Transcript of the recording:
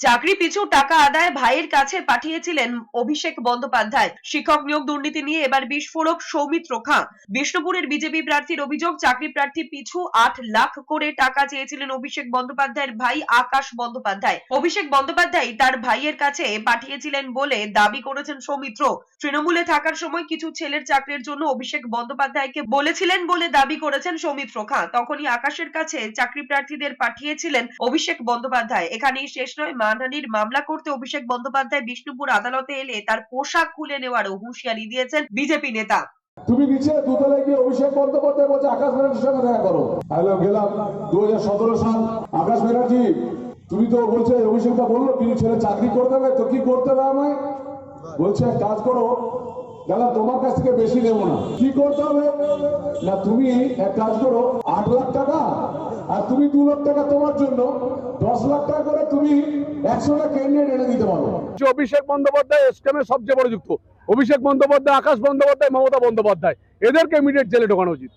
চাকরি পিছু টাকা আদায় ভাইয়ের কাছে পাঠিয়েছিলেন অভিষেক বন্দ্যোপাধ্যায়। শিক্ষক নিয়োগ দুর্নীতি নিয়ে এবার বিস্ফোরক সৌমিত্র খাঁ। বিষ্ণুপুরের বিজেপি প্রার্থীর অভিযোগ, চাকরি প্রার্থী পিছু আট লাখ করে টাকা চেয়েছিলেন অভিষেক বন্দ্যোপাধ্যায়ের ভাই আকাশ বন্দ্যোপাধ্যায়। অভিষেক বন্দ্যোপাধ্যায় তার ভাইয়ের কাছে পাঠিয়েছিলেন বলে দাবি করেছেন সৌমিত্র। তৃণমূলে থাকার সময় কিছু ছেলের চাকরির জন্য অভিষেক বন্দ্যোপাধ্যায়কে বলেছিলেন বলে দাবি করেছেন সৌমিত্র খাঁ। তখনই আকাশের কাছে চাকরি প্রার্থীদের পাঠিয়েছিলেন অভিষেক বন্দ্যোপাধ্যায়। এখানেই শেষ নয় মানহানির মামলা করতে অভিষেক বন্দ্যোপাধ্যায় বিষ্ণুপুর আদালতে এলে তার পোশাক খুলে নেওয়ারও হুঁশিয়ারি দিয়েছেন বিজেপি নেতা। তুমি নিচে দুতলায় গিয়ে অভিষেক বন্দ্যোপাধ্যায় বলছে আকাশ ব্যানার্জির সঙ্গে দেখা করো। গেলাম দু হাজার সতেরো সাল আকাশ ব্যানার্জি। তুমি তো বলছে অভিষেকটা বলল ছেলে চাকরি করে দেবে, তো কি করতে হবে আমায়? বলছে কাজ করো গেলাম তোমার কাছ থেকে বেশি নেব না। কি করতে হবে? না, তুমি এক কাজ করো, আট লাখ টাকা আর তুমি দু লাখ টাকা তোমার জন্য, দশ লাখ টাকা করে তুমি একশোটা ক্যান্ডিডেট এনে দিতে পারো। অভিষেক বন্দ্যোপাধ্যায় এসকেমের সবচেয়ে বড় যুক্ত। অভিষেক বন্দ্যোপাধ্যায়, আকাশ বন্দ্যোপাধ্যায়, মমতা বন্দ্যোপাধ্যায়। এদেরকে ইমিডিয়েট জেলে ঢোকানো উচিত।